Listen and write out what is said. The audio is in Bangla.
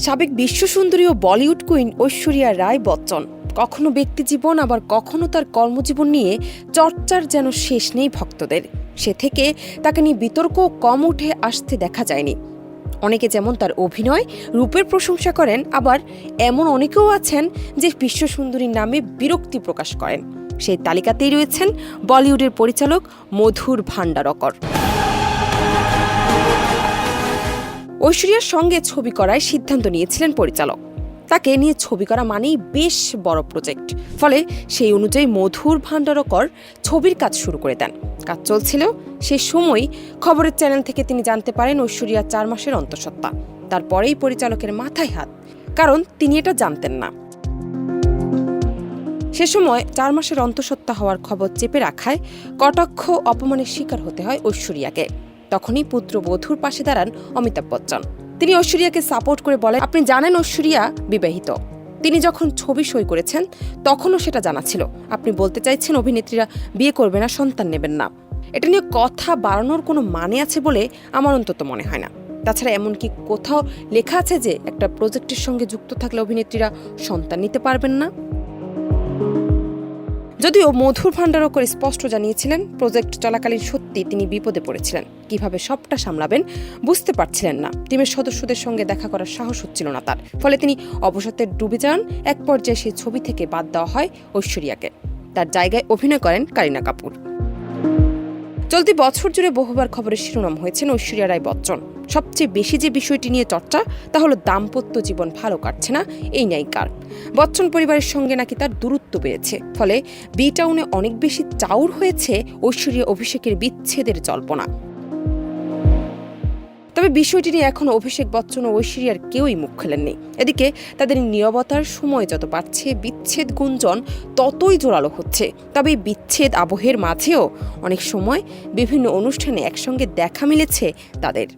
সাবেক বিশ্বসুন্দরী ও বলিউড কুইন ঐশ্বরিয়া রায় বচ্চন। কখনো ব্যক্তিজীবন আবার কখনো তার কর্মজীবন নিয়ে চর্চার যেন শেষ নেই ভক্তদের। সে থেকে তাকে নিয়ে বিতর্ক কম উঠে আসতে দেখা যায়নি। অনেকে যেমন তার অভিনয়, রূপের প্রশংসা করেন, আবার এমন অনেকেও আছেন যে বিশ্বসুন্দরীর নামে বিরক্তি প্রকাশ করেন। সেই তালিকাতেই রয়েছেন বলিউডের পরিচালক মধুর ভান্ডারকর ঐশ্বরিয়ার সঙ্গে ছবি করায় সিদ্ধান্ত নিয়েছিলেন পরিচালক। তাকে নিয়ে ছবি করা মানেই বেশ বড় প্রজেক্ট। ফলে সেই অনুযায়ী মধুর ভান্ডারকর ছবির কাজ শুরু করে দেন। কাজ চলছিল সে সময় খবরের চ্যানেল থেকে তিনি জানতে পারেন ঐশ্বরিয়া চার মাসের অন্তঃসত্ত্বা। তারপরেই পরিচালকের মাথায় হাত, কারণ তিনি এটা জানতেন না। সে সময় চার মাসের অন্তঃসত্ত্বা হওয়ার খবর চেপে রাখায় কটাক্ষ অপমানের শিকার হতে হয় ঐশ্বরিয়াকে। তখনই পুত্র বধূর পাশে দাঁড়ান অমিতাভ বচ্চন। তিনি ঐশ্বরিয়াকে সাপোর্ট করে বলেন, আপনি জানেন ঐশ্বরিয়া বিবাহিত। তিনি যখন ছবি সই করেছেন, তখনও সেটা জানা ছিল। আপনি বলতে চাইছেন অভিনেত্রীরা বিয়ে করবে না, সন্তান নেবেন না। এটা নিয়ে কথা বাড়ানোর কোনো মানে আছে বলে আমার অন্তত মনে হয় না। তাছাড়া এমনকি কোথাও লেখা আছে যে একটা প্রজেক্টের সঙ্গে যুক্ত থাকলে অভিনেত্রীরা সন্তান নিতে পারবেন না? যদিও মধুর ভান্ডারকর স্পষ্ট জানিয়েছিলেন, প্রজেক্ট চলাকালীন সত্যি তিনি বিপদে পড়েছিলেন। কীভাবে সবটা সামলাবেন বুঝতে পারছিলেন না। টিমের সদস্যদের সঙ্গে দেখা করার সাহস হচ্ছিল না তার। ফলে তিনি অবসরে ডুবে যান। এক পর্যায়ে সেই ছবি থেকে বাদ দেওয়া হয় ঐশ্বরিয়াকে। তার জায়গায় অভিনয় করেন কারিনা কাপুর। চলতি বছর জুড়ে বহুবার খবরের শিরোনাম হয়েছেন ঐশ্বরিয়া রায় বচ্চন। সবচেয়ে বেশি যে বিষয়টি নিয়ে চর্চা, তা হলো দাম্পত্য জীবন ভালো কাটছে না, এই নায়িকার বচ্চন পরিবারের সঙ্গে নাকি তার দূরত্ব বেড়েছে, ফলে বি টাউনে অনেক বেশি চাউর হয়েছে ঐশ্বরিয়া অভিষেকের বিচ্ছেদের জল্পনা। তবে বিষয়টি নিয়ে এখন অভিষেক বচ্চন ও ঐশ্বরিয়ার কেউই মুখ খেলেননি। এদিকে তাদের নিরবতার সময় যত বাড়ছে, বিচ্ছেদ গুঞ্জন ততই জোরালো হচ্ছে। তবে বিচ্ছেদ আবহের মাঝেও অনেক সময় বিভিন্ন অনুষ্ঠানে একসঙ্গে দেখা মিলেছে তাদের।